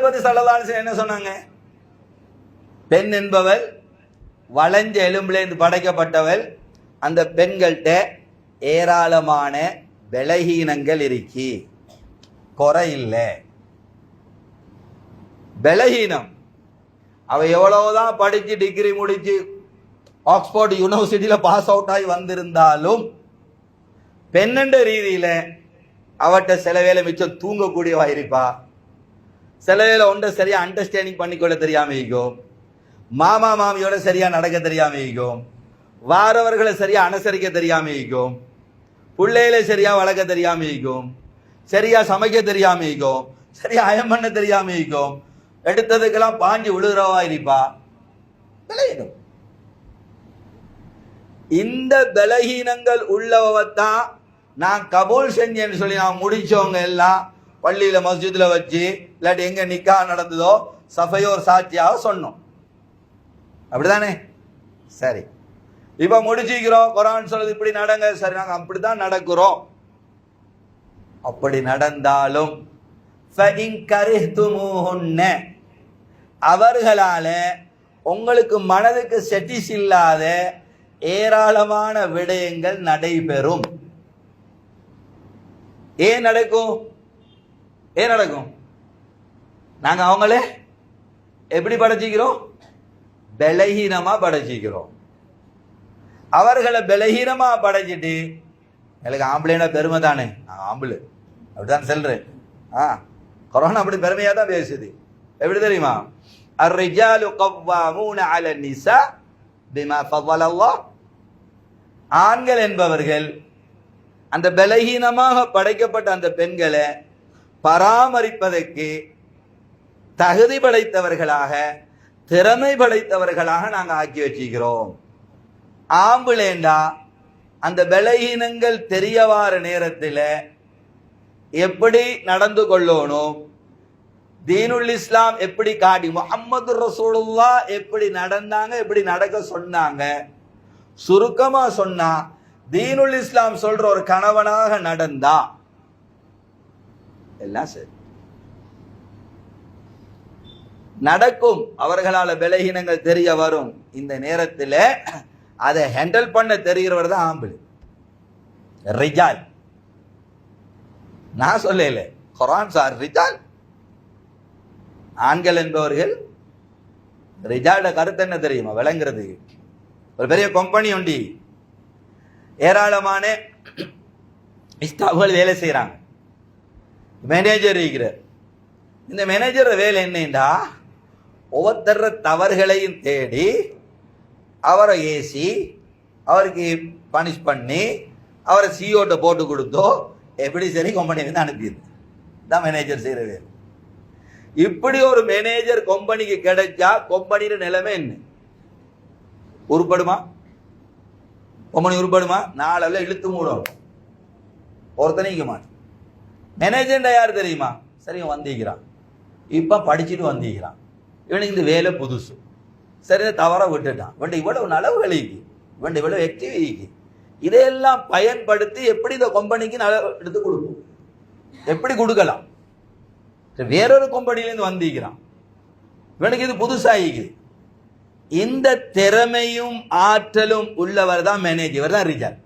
பத்தி சல்லதான என்ன சொன்னாங்க? பெண் என்பவள் வளைஞ்ச எலும்புலேருந்து படைக்கப்பட்டவள். அந்த பெண்கள்கிட்ட ஏராளமான பலகீனங்கள் இருக்கி. குறை இல்லை. பலகீனம். அவ எவ்வளவுதான் படிச்சு டிகிரி முடிச்சு ஆக்ஸ்போர்ட் யூனிவர்சிட்டியில பாஸ் அவுட் ஆகி வந்திருந்தாலும் பெண்ணென்ற ரீதியில அவட்ட சில வேலை மிச்சம் தூங்கக்கூடியவா இருப்பா? சில வேலை ஒன்றை சரியாக அண்டர்ஸ்டாண்டிங் பண்ணிக்கொள்ள தெரியாமல் இருக்கும் மாமா மாமியோட சரியாக நடக்க தெரியாமல் இருக்கும் வாரவர்களை சரியாக அனுசரிக்க தெரியாமல் இருக்கும் பிள்ளைகளை சரியாக வளர்க்க தெரியாமல் இருக்கும் சரியாக சமைக்க தெரியாமல் இருக்கும் சரியாக அயம் பண்ண தெரியாமல் இருக்கும் எடுத்ததுக்கெல்லாம் பாஞ்சு விழுகிறவா இருப்பா? விளையிடும் இந்த பலகீனங்கள் உள்ளவத்தான் நான் கபூல் செஞ்சேன்னு சொல்லி நான் முடிச்சவங்க எல்லாம் பள்ளியில் மஸ்ஜிதில் வச்சு இல்லாட்டி எங்கே நிக்கா நடந்ததோ சஃபையோர் சாட்சியாக சொன்னோம். அப்படிதானே? சரி. இப்போ முடிச்சுக்கிறோம். குரான் சொல்றது இப்படி நடங்க. சரி நாங்கள் அப்படிதான் நடக்கிறோம். அப்படி நடந்தாலும் அவர்களால உங்களுக்கு மனதுக்கு செட்டிஸ் இல்லாத ஏராளமான விடயங்கள் நடைபெறும். ஏன் நடக்கும்? ஏன் நடக்கும் நாங்க அவங்களே எப்படி படைச்சிக்கிறோம் பலகீனமா படைச்சிக்கிறோம் அவர்களை பலகீனமா படைச்சிட்டு எனக்கு ஆம்பளைனா பெருமை தானே நான் ஆம்பளை அப்படிதான் சொல்றேன் ஆ கொரோனா அப்படி பெருமையா தான் பேசுது எப்படி தெரியுமா الرجال قوامون على النساء بما فضل الله ஆண்கள் என்பவர்கள் அந்த பலகீனமாக படைக்கப்பட்ட அந்த பெண்களை பராமரிப்பதற்கு தகுதி படைத்தவர்களாக திறமை படைத்தவர்களாக நாங்கள் ஆக்கி வச்சுக்கிறோம் ஆம்புலேண்டா அந்த பலகீனங்கள் தெரியவார நேரத்தில் எப்படி நடந்து கொள்ளணும்? தீனுல் இஸ்லாம் எப்படி காட்டி முகமது ரசூலுல்லா எப்படி நடந்தாங்க எப்படி நடக்க சொன்னாங்க? சுருக்கமாக சொன்னா தீனுல் இஸ்லாம் சொல்ற ஒரு கணவனாக நடந்தா எல்லாம் சரி நடக்கும். அவர்களால விலகினங்கள் தெரிய வரும். இந்த நேரத்தில் அதை ஹேண்டில் பண்ண தெரிகிறவர் தான் ஆம்பிள். ரிஜால். நான் சொல்லல. குரான் சார் ரிஜால். ஆண்கள் என்பவர்கள் ரிஜால்ட கருத்து என்ன தெரியுமா? விளங்குறது. ஒரு பெரிய கம்பெனி உண்டி. ஏராளமான இஸ்தாபுகள் வேலை செய்கிறாங்க மேனேஜர் இருக்கிறார். இந்த மேனேஜர் வேலை என்னண்டா ஒவ்வொருத்தர தவறுகளையும் தேடி அவரை ஏசி அவருக்கு பனிஷ் பண்ணி அவரை சிஓட்ட போட்டு கொடுத்தோ எப்படி சரி கம்பெனி வந்து அனுப்பிடுது. தான் மேனேஜர் செய்கிற வேலை. இப்படி ஒரு மேனேஜர் கம்பெனிக்கு கிடைச்சா கம்பெனியோட நிலைமை என்ன? உருப்படுமா? கம்பெனி உருப்படுமா? நாளெல்லாம் இழுத்து மூடும். ஒருத்தனைக்கு மாட்டேன். மேனேஜர்ண்டா யார் தெரியுமா? சரி இவன் வந்திக்கிறான் இப்போ படிச்சுட்டு வந்திக்கிறான் இவனுக்கு இந்த வேலை புதுசு. சரி இந்த தவற விட்டுட்டான். இவன் இவ்வளவு நலவு கழிக்கு இவன் இவ்வளவு ஆக்டிவிக்கு இதையெல்லாம் பயன்படுத்தி எப்படி இந்த கம்பெனிக்கு நல எடுத்து கொடுக்கும் எப்படி கொடுக்கலாம்? வேறொரு கம்பெனிலேருந்து வந்திக்கிறான் இவனுக்கு இது புதுசாகிக்குது இந்த திறமையும் ஆற்றலும் உள்ளவர் தான் மேனேஜர் தான் ரிஜால்